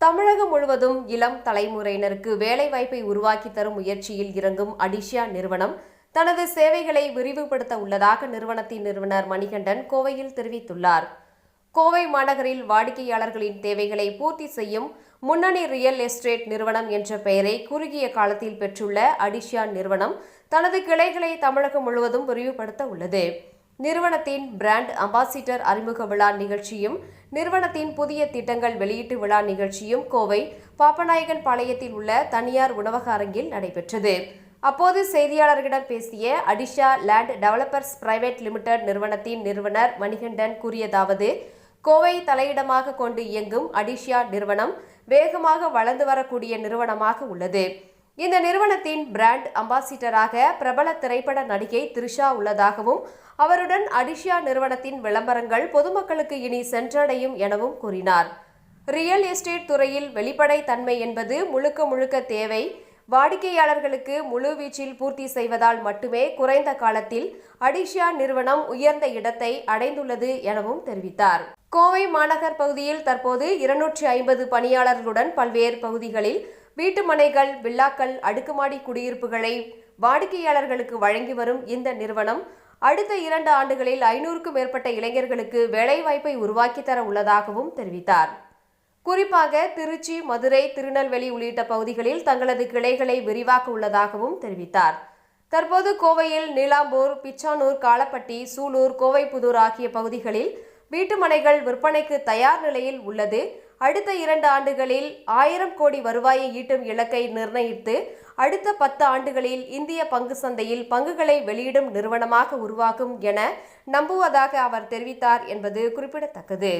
தமிழகம் முழுவதும் இளம் தலைமுறையினருக்கு வேலைவாய்ப்பை உருவாக்கி தரும் முயற்சியில் இறங்கும் அடிஷியா நிறுவனம் தனது சேவைகளை விரிவுபடுத்த உள்ளதாக நிறுவனத்தின் நிறுவனர் மணிகண்டன் கோவையில் தெரிவித்துள்ளார். கோவை மாநகரில் வாடிக்கையாளர்களின் தேவைகளை பூர்த்தி செய்யும் முன்னணி ரியல் எஸ்டேட் நிறுவனம் என்ற பெயரை குறுகிய காலத்தில் பெற்றுள்ள அடிஷியா நிறுவனம் தனது கிளைகளை தமிழகம் முழுவதும் விரிவுபடுத்த உள்ளது. நிறுவனத்தின் பிராண்ட் அம்பாசிடர் அறிமுக விழா நிகழ்ச்சியும் நிறுவனத்தின் புதிய திட்டங்கள் வெளியீட்டு விழா நிகழ்ச்சியும் கோவை பாப்பநாயகன் பாளையத்தில் உள்ள தனியார் உணவக அரங்கில் நடைபெற்றது. அப்போது செய்தியாளர்களிடம் பேசிய Adisha land developers private limited நிறுவனத்தின் நிறுவனர் மணிகண்டன் கூறியதாவது கோவை தலையிடமாக கொண்டு இயங்கும் அடிஷியா நிறுவனம் வேகமாக வளர்ந்து வரக்கூடிய நிறுவனமாக உள்ளது. இந்த நிறுவனத்தின் பிராண்ட் அம்பாசிடராக பிரபல திரைப்பட நடிகை த்ரிஷா உள்ளதாகவும் அவருடன் அடிஷியா நிறுவனத்தின் விளம்பரங்கள் பொதுமக்களுக்கு இனி சென்றடையும் எனவும் கூறினார். ரியல் எஸ்டேட் துறையில் வெளிப்படை தன்மை என்பது முழுக்க முழுக்க தேவை. வாடிக்கையாளர்களுக்கு முழு வீச்சில் பூர்த்தி செய்வதால் மட்டுமே குறைந்த காலத்தில் அடிஷியா நிறுவனம் உயர்ந்த இடத்தை அடைந்துள்ளது எனவும் தெரிவித்தார். கோவை மாநகர் பகுதியில் தற்போது இருநூற்றி ஐம்பது பணியாளர்களுடன் பல்வேறு பகுதிகளில் வீட்டு மனைகள் வில்லாக்கள் அடுக்குமாடி குடியிருப்புகளை வாடிக்கையாளர்களுக்கு வழங்கி வரும் இந்த நிறுவனம் அடுத்த இரண்டு ஆண்டுகளில் ஐநூறுக்கும் மேற்பட்ட இளைஞர்களுக்கு வேலைவாய்ப்பை உருவாக்கி தர உள்ளதாகவும் தெரிவித்தார். குறிப்பாக திருச்சி மதுரை திருநெல்வேலி உள்ளிட்ட பகுதிகளில் தங்களது கிளைகளை விரிவாக்க உள்ளதாகவும் தெரிவித்தார். தற்போது கோவையில் நீலாம்பூர் பிச்சானூர் காலப்பட்டி சூலூர் கோவைப்புதூர் ஆகிய பகுதிகளில் வீட்டுமனைகள் விற்பனைக்கு தயார் நிலையில் உள்ளது. அடுத்த இரண்டு ஆண்டுகளில் ஆயிரம் கோடி வருவாயை ஈட்டும் இலக்கை நிர்ணயித்து அடுத்த பத்து ஆண்டுகளில் இந்திய பங்கு சந்தையில் பங்குகளை வெளியிடும் நிறுவனமாக உருவாகும் என நம்புவதாக அவர் தெரிவித்தார் என்பது குறிப்பிடத்தக்கது.